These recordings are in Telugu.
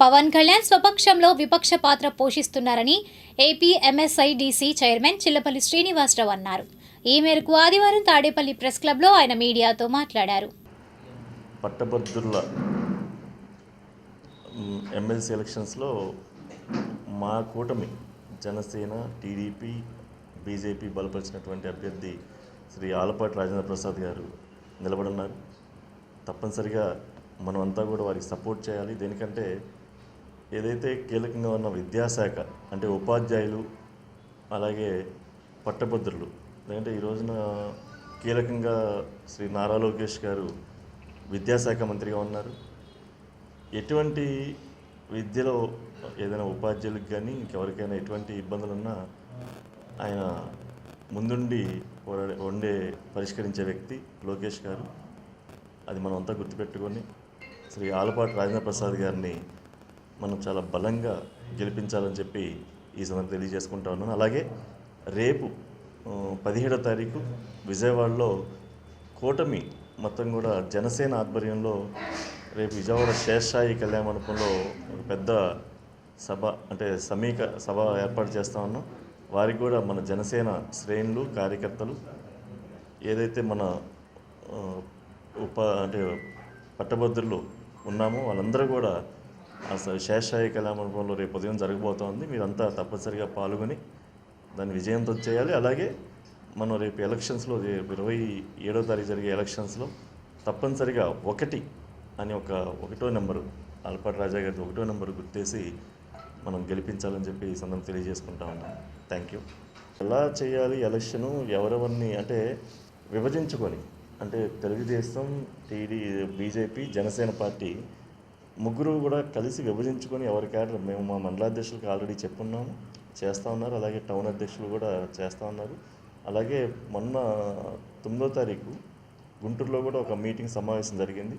పవన్ కళ్యాణ్ స్వపక్షంలో విపక్ష పాత్ర పోషిస్తున్నారని AP MSIDC chairman Chillapalli Srinivasarao అన్నారు. ఈ మేరకు ఆదివారం తాడేపల్లి ప్రెస్ క్లబ్లో ఆయన మీడియాతో మాట్లాడారు. పట్టభద్రుల ఎమ్మెల్సీ ఎలక్షన్స్లో మా కూటమి జనసేన టీడీపీ బీజేపీ బలపరిచినటువంటి అభ్యర్థి శ్రీ ఆలపాటి రాజేంద్ర ప్రసాద్ గారు నిలబడున్నారు. తప్పనిసరిగా మనమంతా కూడా వారికి సపోర్ట్ చేయాలి. దేనికంటే ఏదైతే కీలకంగా ఉన్న విద్యాశాఖ అంటే ఉపాధ్యాయులు అలాగే పట్టభద్రులు ఎందుకంటే ఈ రోజున కీలకంగా శ్రీ నారా లోకేష్ గారు విద్యాశాఖ మంత్రిగా ఉన్నారు. ఎటువంటి విద్యలో ఏదైనా ఉపాధ్యాయులకు కానీ ఇంకెవరికైనా ఎటువంటి ఇబ్బందులు ఉన్నా ఆయన ముందుండి పోరాడే వండే పరిష్కరించే వ్యక్తి లోకేష్ గారు. అది మనం అంతా గుర్తుపెట్టుకొని శ్రీ ఆలపాటి రాజేంద్ర ప్రసాద్ గారిని మనం చాలా బలంగా గెలిపించాలని చెప్పి ఈ సందర్భంగా తెలియజేసుకుంటా ఉన్నాను. అలాగే రేపు పదిహేడో తారీఖు విజయవాడలో కూటమి మొత్తం కూడా జనసేన ఆధ్వర్యంలో రేపు విజయవాడ శేషాయి కళ్యాణ మండపంలో ఒక పెద్ద సభ అంటే సమీక సభ ఏర్పాటు చేస్తా ఉన్నాం. వారికి కూడా మన జనసేన శ్రేణులు కార్యకర్తలు ఏదైతే మన ఉప అంటే పట్టభద్రులు ఉన్నామో వాళ్ళందరూ కూడా అసలు శేషాయి కళామండపంలో రేపు ఉదయం జరగబోతోంది మీరంతా తప్పనిసరిగా పాల్గొని దాన్ని విజయంతో చేయాలి. అలాగే మనం రేపు ఎలక్షన్స్లో రేపు ఇరవై ఏడో తారీఖు జరిగే ఎలక్షన్స్లో తప్పనిసరిగా ఒకటి అని ఒక ఒకటో నెంబరు ఆల్పాటి రాజా గారి ఒకటో నెంబరు గుర్తేసి మనం గెలిపించాలని చెప్పి ఈ సందర్భం తెలియజేసుకుంటా ఉన్నాం. థ్యాంక్ యూ ఎలా చేయాలి ఎలక్షను ఎవరెవరిని అంటే విభజించుకొని అంటే Telugudesam TD BJP Janasena party ముగ్గురు కూడా కలిసి విభజించుకొని ఎవరి క్యాడర్ మేము మా మండలాధ్యక్షులకు ఆల్రెడీ చెప్పున్నాము చేస్తూ ఉన్నారు. అలాగే టౌన్ అధ్యక్షులు కూడా చేస్తూ ఉన్నారు. అలాగే మొన్న తొమ్మిదో తారీఖు గుంటూరులో కూడా ఒక మీటింగ్ సమావేశం జరిగింది.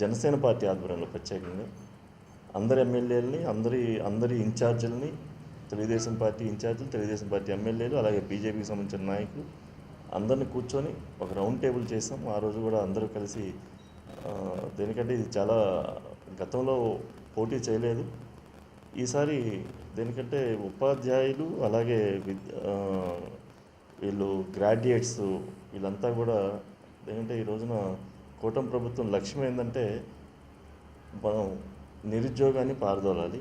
జనసేన పార్టీ ఆధ్వర్యంలో ప్రత్యేకంగా. అందరి ఎమ్మెల్యేలని అందరి అందరి ఇన్ఛార్జీలని తెలుగుదేశం పార్టీ ఇన్ఛార్జీలు తెలుగుదేశం పార్టీ ఎమ్మెల్యేలు అలాగే బీజేపీకి సంబంధించిన నాయకులు అందరిని కూర్చొని ఒక రౌండ్ టేబుల్ చేసాం ఆ రోజు కూడా అందరూ కలిసి దేనికంటే ఇది చాలా గతంలో పోటీ చేయలేదు. ఈసారి దేనికంటే ఉపాధ్యాయులు అలాగే విద్ వీళ్ళు గ్రాడ్యుయేట్స్ వీళ్ళంతా కూడా ఏంటంటే ఈ రోజున కూటమి ప్రభుత్వం లక్ష్యం ఏంటంటే మనం నిరుద్యోగాన్ని పారదోలాలి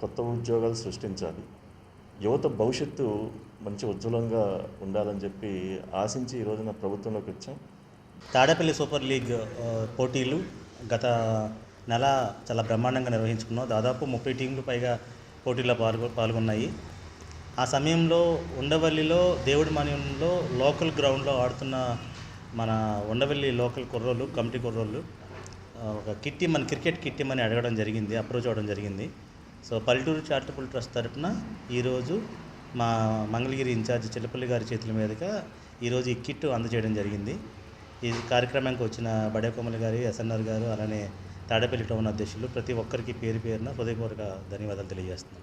కొత్త ఉద్యోగాలు సృష్టించాలి. యువత భవిష్యత్తు మంచి ఉజ్వలంగా ఉండాలని చెప్పి ఆశించి ఈ రోజున ప్రభుత్వంలోకి వచ్చాం. తాడేపల్లి సూపర్ లీగ్ పోటీలు గత నెల చాలా బ్రహ్మాండంగా నిర్వహించుకున్నాం. దాదాపు ముప్పై టీంలు పైగా పోటీల్లో పాల్గొ పాల్గొన్నాయి. ఆ సమయంలో ఉండవల్లిలో దేవుడి మాన్యంలో లోకల్ గ్రౌండ్లో ఆడుతున్న మన ఉండవల్లి లోకల్ కుర్రోళ్ళు కమిటీ కుర్రోళ్ళు ఒక కిట్టి మన క్రికెట్ కిట్టి అని అడగడం జరిగింది అప్రోచ్ అవ్వడం జరిగింది. సో పల్లెటూరు చారిటబుల్ ట్రస్ట్ తరఫున ఈరోజు మా మంగళగిరి ఇన్ఛార్జ్ చిల్లపల్లి గారి చేతుల మీదుగా ఈరోజు ఈ కిట్ అందజేయడం జరిగింది. ఈ కార్యక్రమానికి వచ్చిన బడే కొమ్మలి గారు ఎస్ఎన్ఆర్ గారు అలానే తాడేపల్లి టౌన్ అధ్యక్షులు ప్రతి ఒక్కరికి పేరు పేరున హృదయపూర్వక ధన్యవాదాలు తెలియజేస్తున్నాను